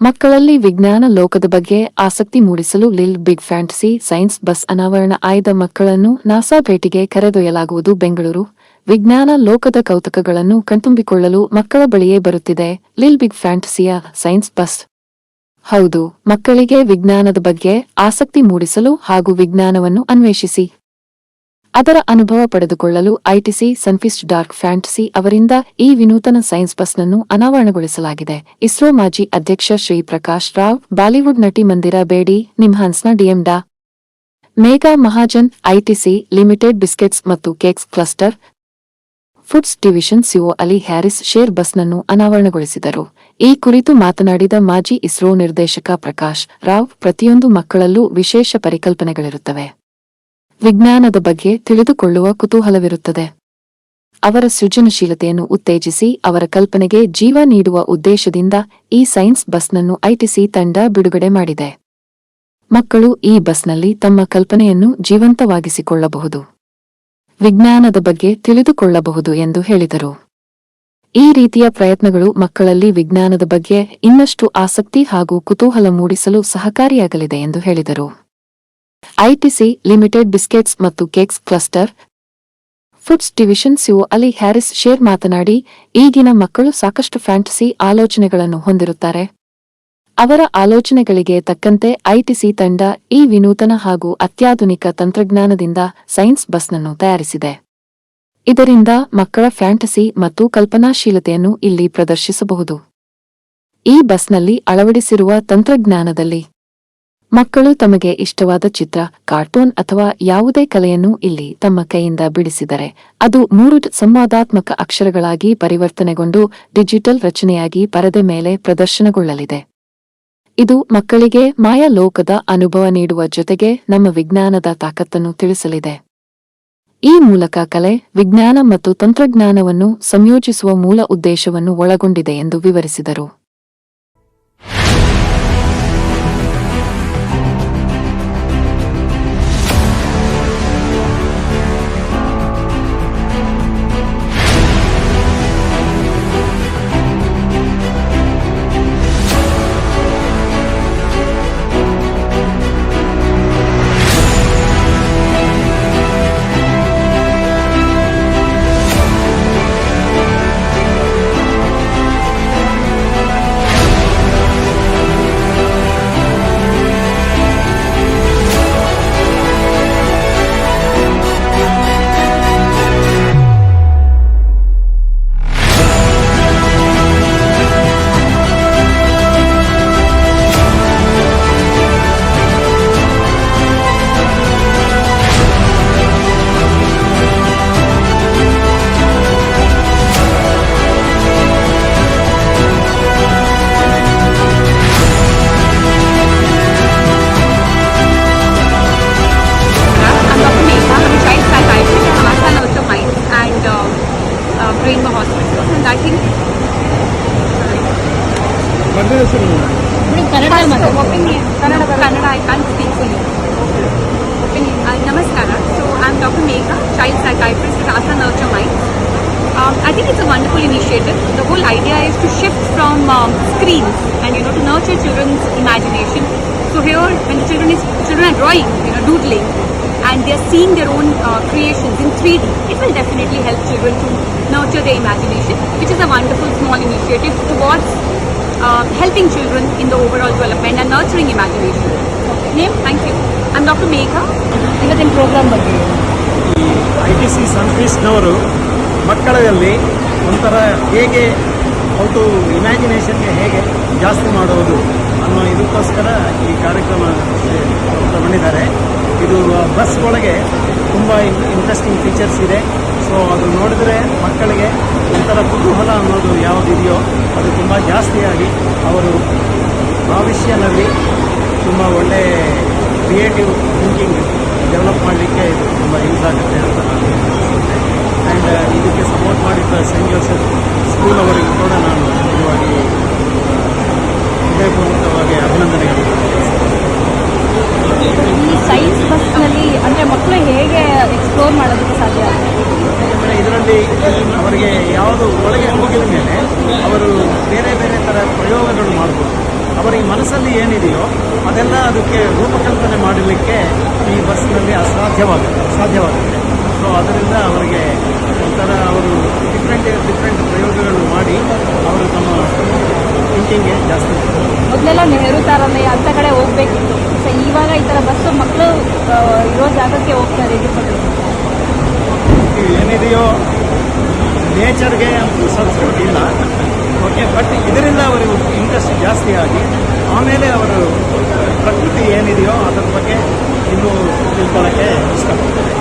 ಮಕ್ಕಳಲ್ಲಿ ವಿಜ್ಞಾನ ಲೋಕದ ಬಗ್ಗೆ ಆಸಕ್ತಿ ಮೂಡಿಸಲು lil big fantasy science bus ಅನಾವರಣ ಆಯ್ದ ಮಕ್ಕಳನ್ನು ನಾಸಾ ಭೇಟಿಗೆ ಕರೆದೊಯ್ಯಲಾಗುವುದು ಬೆಂಗಳೂರು. ವಿಜ್ಞಾನ ಲೋಕದ ಕೌತುಕಗಳನ್ನು ಕಣ್ತುಂಬಿಕೊಳ್ಳಲು ಮಕ್ಕಳ ಬಳಿಯೇ ಬರುತ್ತಿದೆ ಲಿಲ್ ಬಿಗ್ ಫ್ಯಾಂಟಸಿಯ ಸೈನ್ಸ್ ಬಸ್ ಹೌದು, ಮಕ್ಕಳಿಗೆ ವಿಜ್ಞಾನದ ಬಗ್ಗೆ ಆಸಕ್ತಿ ಮೂಡಿಸಲು ಹಾಗೂ ವಿಜ್ಞಾನವನ್ನು ಅನ್ವೇಷಿಸಿ. ಅದರ ಅನುಭವ ಪಡೆದುಕೊಳ್ಳಲು ಐಟಿಸಿ, ಸನ್ಫಿಸ್ಟ್ ಡಾರ್ಕ್ ಫ್ಯಾಂಟಸಿ ಅವರಿಂದ ಈ ವಿನೂತನ ಸೈನ್ಸ್ ಬಸ್ನನ್ನು ಅನಾವರಣಗೊಳಿಸಲಾಗಿದೆ. ಇಸ್ರೋ ಮಾಜಿ ಅಧ್ಯಕ್ಷ ಶ್ರೀ ಪ್ರಕಾಶ್ ರಾವ್, ಬಾಲಿವುಡ್ ನಟಿ ಮಂದಿರ ಬೇಡಿ, ನಿಮ್ಹಾನ್ಸ್ನ ಡಿಎಂ ಡಾ. Megha Mahajan, ITC limited biscuits ಮತ್ತು cakes cluster, foods division CO Ali Harris Sher ಬಸ್ನನ್ನು ಅನಾವರಣಗೊಳಿಸಿದರು. ಈ ಕುರಿತು ಮಾತನಾಡಿದ ಮಾಜಿ ಇಸ್ರೋ ನಿರ್ದೇಶಕ ಪ್ರಕಾಶ್ ರಾವ್, ಪ್ರತಿಯೊಂದು ಮಕ್ಕಳಲ್ಲೂ ವಿಶೇಷ ಪರಿಕಲ್ಪನೆಗಳಿರುತ್ತವೆ. ವಿಜ್ಞಾನದ ಬಗ್ಗೆ ತಿಳಿದುಕೊಳ್ಳುವ ಕುತೂಹಲವಿರುತ್ತದೆ. ಅವರ ಸೃಜನಶೀಲತೆಯನ್ನು ಉತ್ತೇಜಿಸಿ ಅವರ ಕಲ್ಪನೆಗೆ ಜೀವ ನೀಡುವ ಉದ್ದೇಶದಿಂದ ಈ ಸೈನ್ಸ್ ಬಸ್ನನ್ನು ಐಟಿಸಿ ತಂಡ ಬಿಡುಗಡೆ ಮಾಡಿದೆ. ಮಕ್ಕಳು ಈ ಬಸ್ನಲ್ಲಿ ತಮ್ಮ ಕಲ್ಪನೆಯನ್ನು ಜೀವಂತವಾಗಿಸಿಕೊಳ್ಳಬಹುದು. ವಿಜ್ಞಾನದ ಬಗ್ಗೆ ತಿಳಿದುಕೊಳ್ಳಬಹುದು ಎಂದು ಹೇಳಿದರು. ಈ ರೀತಿಯ ಪ್ರಯತ್ನಗಳು ಮಕ್ಕಳಲ್ಲಿ ವಿಜ್ಞಾನದ ಬಗ್ಗೆ ಇನ್ನಷ್ಟು ಆಸಕ್ತಿ ಹಾಗೂ ಕುತೂಹಲ ಮೂಡಿಸಲು ಸಹಕಾರಿಯಾಗಲಿದೆ ಎಂದು ಹೇಳಿದರು. ಐಟಿಸಿ ಲಿಮಿಟೆಡ್ ಬಿಸ್ಕೆಟ್ಸ್ ಮತ್ತು cakes cluster. Foods division CO Ali Harris Sher ಮಾತನಾಡಿ, ಈಗಿನ ಮಕ್ಕಳು ಸಾಕಷ್ಟು ಫ್ಯಾಂಟಸಿ ಆಲೋಚನೆಗಳನ್ನು ಹೊಂದಿರುತ್ತಾರೆ. ಅವರ ಆಲೋಚನೆಗಳಿಗೆ ತಕ್ಕಂತೆ ಐಟಿಸಿ ತಂಡ ಈ ವಿನೂತನ ಹಾಗೂ ಅತ್ಯಾಧುನಿಕ ತಂತ್ರಜ್ಞಾನದಿಂದ ಸೈನ್ಸ್ ಬಸ್ನನ್ನು ತಯಾರಿಸಿದೆ. ಇದರಿಂದ ಮಕ್ಕಳ ಫ್ಯಾಂಟಸಿ ಮತ್ತು ಕಲ್ಪನಾಶೀಲತೆಯನ್ನು ಇಲ್ಲಿ ಪ್ರದರ್ಶಿಸಬಹುದು. ಈ ಬಸ್ನಲ್ಲಿ ಅಳವಡಿಸಿರುವ ತಂತ್ರಜ್ಞಾನದಲ್ಲಿ ಮಕ್ಕಳು ತಮಗೆ ಇಷ್ಟವಾದ ಚಿತ್ರ, ಕಾರ್ಟೂನ್ ಅಥವಾ ಯಾವುದೇ ಕಲೆಯನ್ನು ಇಲ್ಲಿ ತಮ್ಮ ಕೈಯಿಂದ ಬಿಡಿಸಿದರೆ, ಅದು ಮೂರು ಸಂವಾದಾತ್ಮಕ ಅಕ್ಷರಗಳಾಗಿ ಪರಿವರ್ತನೆಗೊಂಡು ಡಿಜಿಟಲ್ ರಚನೆಯಾಗಿ ಪರದೆ ಮೇಲೆ ಪ್ರದರ್ಶನಗೊಳ್ಳಲಿದೆ. ಇದು ಮಕ್ಕಳಿಗೆ ಮಾಯಾ ಲೋಕದ ಅನುಭವ ನೀಡುವ ಜೊತೆಗೆ ನಮ್ಮ ವಿಜ್ಞಾನದ ತಾಕತ್ತನ್ನು ತಿಳಿಸಲಿದೆ. ಈ ಮೂಲಕ ಕಲೆ, ವಿಜ್ಞಾನ ಮತ್ತು ತಂತ್ರಜ್ಞಾನವನ್ನು ಸಂಯೋಜಿಸುವ ಮೂಲ ಉದ್ದೇಶವನ್ನು ಒಳಗೊಂಡಿದೆ ಎಂದು ವಿವರಿಸಿದರು. Hospital. And I think First, opinion. No, Kannada, I can't speak for you. Opinion. Uh, namaskara. So I'm Dr. Megha, child psychiatrist at Asa Nurture Mind. Um, I think it's a wonderful initiative. The whole idea is to shift from um, screens and you know to nurture children's imagination. So here, when the children is children are drawing, you know, doodling, and they are seeing their own uh, creations in 3D, it will definitely help children to nurture their imagination, which is a wonderful small initiative towards uh, helping children in the overall development and nurturing imagination. Name? Thank you. I'm Dr. Megha. ಇವತ್ತಿನ program ಬಗ್ಗೆ I T C ಸನ್ಫೀಸ್ನವರು ಮಕ್ಕಳಲ್ಲಿ ಒಂಥರ ಹೇಗೆ out ಇಮ್ಯಾಜಿನೇಷನ್ಗೆ ಹೇಗೆ ಜಾಸ್ತಿ ಮಾಡೋದು ಅನ್ನೋ ಇದಕ್ಕೋಸ್ಕರ ಈ ಕಾರ್ಯಕ್ರಮ ತಗೊಂಡಿದ್ದಾರೆ ಇದು ಬಸ್ ಒಳಗೆ ತುಂಬ ಇಂಟ್ರೆಸ್ಟಿಂಗ್ ಫೀಚರ್ಸ್ ಇದೆ ಸೊ ಅದು ನೋಡಿದ್ರೆ ಮಕ್ಕಳಿಗೆ ಒಂಥರ ಕುತೂಹಲ ಅನ್ನೋದು ಯಾವುದಿದೆಯೋ, ಅದು ತುಂಬ ಜಾಸ್ತಿಯಾಗಿ ಅವರು ಭವಿಷ್ಯನಲ್ಲಿ ತುಂಬ ಒಳ್ಳೆ ಕ್ರಿಯೇಟಿವ್ ಥಿಂಕಿಂಗ್ ಡೆವಲಪ್ ಮಾಡಲಿಕ್ಕೆ ಇದು ತುಂಬ ಯೂಸ್ ಆಗುತ್ತೆ ಅಂತ ನಾನು ಆ್ಯಂಡ್ ಇದಕ್ಕೆ ಸಪೋರ್ಟ್ ಮಾಡಿದ್ದ ಸೆಂಟ್ ಜೋಸೆಫ್ ಸ್ಕೂಲ್ ಅವರಿಗೂ ಕೂಡ ನಾನು ನಿಜವಾಗಿ ಹೃದಯಪೂರ್ವಕವಾಗಿ ಅಭಿನಂದನೆಗಳು ಈ ಸೈನ್ಸ್ ಬಸ್ನಲ್ಲಿ ಅಂದರೆ ಮಕ್ಕಳು ಹೇಗೆ ಎಕ್ಸ್ಪ್ಲೋರ್ ಮಾಡೋದಕ್ಕೆ ಸಾಧ್ಯ ಯಾಕಂದರೆ ಇದರಲ್ಲಿ ಯಾವುದು ಒಳಗೆ ಹೋಗಿದ ಮೇಲೆ ಅವರು ಬೇರೆ ಬೇರೆ ಥರ ಪ್ರಯೋಗಗಳು ಮಾಡ್ಬೋದು. ಅವರ ಈ ಮನಸ್ಸಲ್ಲಿ ಏನಿದೆಯೋ ಅದೆಲ್ಲ ಅದಕ್ಕೆ ರೂಪಕಲ್ಪನೆ ಮಾಡಲಿಕ್ಕೆ ಈ ಬಸ್ನಲ್ಲಿ ಅಸಾಧ್ಯವಾಗುತ್ತೆ ಸಾಧ್ಯವಾಗುತ್ತೆ. ಸೊ ಅದರಿಂದ ಅವರಿಗೆ ಒಂಥರ ಅವರು ಡಿಫ್ರೆಂಟ್ ಡಿಫ್ರೆಂಟ್ ಪ್ರಯೋಗಗಳು ಮಾಡಿ ಅವರು ತಮ್ಮ ಥಿಂಕಿಂಗ್ಗೆ ಜಾಸ್ತಿ ಮೊದಲೆಲ್ಲ ನೆಹರು ತಾರತಮ್ಯ ಅಂತ ಕಡೆ ಹೋಗ್ಬೇಕಿತ್ತು. ಸೊ ಇವಾಗ ಈ ಥರ ಬಸ್ಸು ಮಕ್ಕಳು ಇರೋ ಜಾಗಕ್ಕೆ ಹೋಗ್ತಾರೆ ಏನಿದೆಯೋ ನೇಚರ್ಗೆ ಸಬ್ಸ್ಟಿಟ್ಯೂಟ್ ಇಲ್ಲ ಓಕೆ ಬಟ್ ಇದರಿಂದ ಅವರು ಇಂಟ್ರೆಸ್ಟ್ ಜಾಸ್ತಿ ಆಗಿ, ಆಮೇಲೆ ಅವರು ಪ್ರಕೃತಿ ಏನಿದೆಯೋ ಅದರ ಬಗ್ಗೆ ಇನ್ನೂ ತಿಳ್ಕೊಳ್ಳೋಕ್ಕೆ ಇಷ್ಟಪಡ್ತಾರೆ.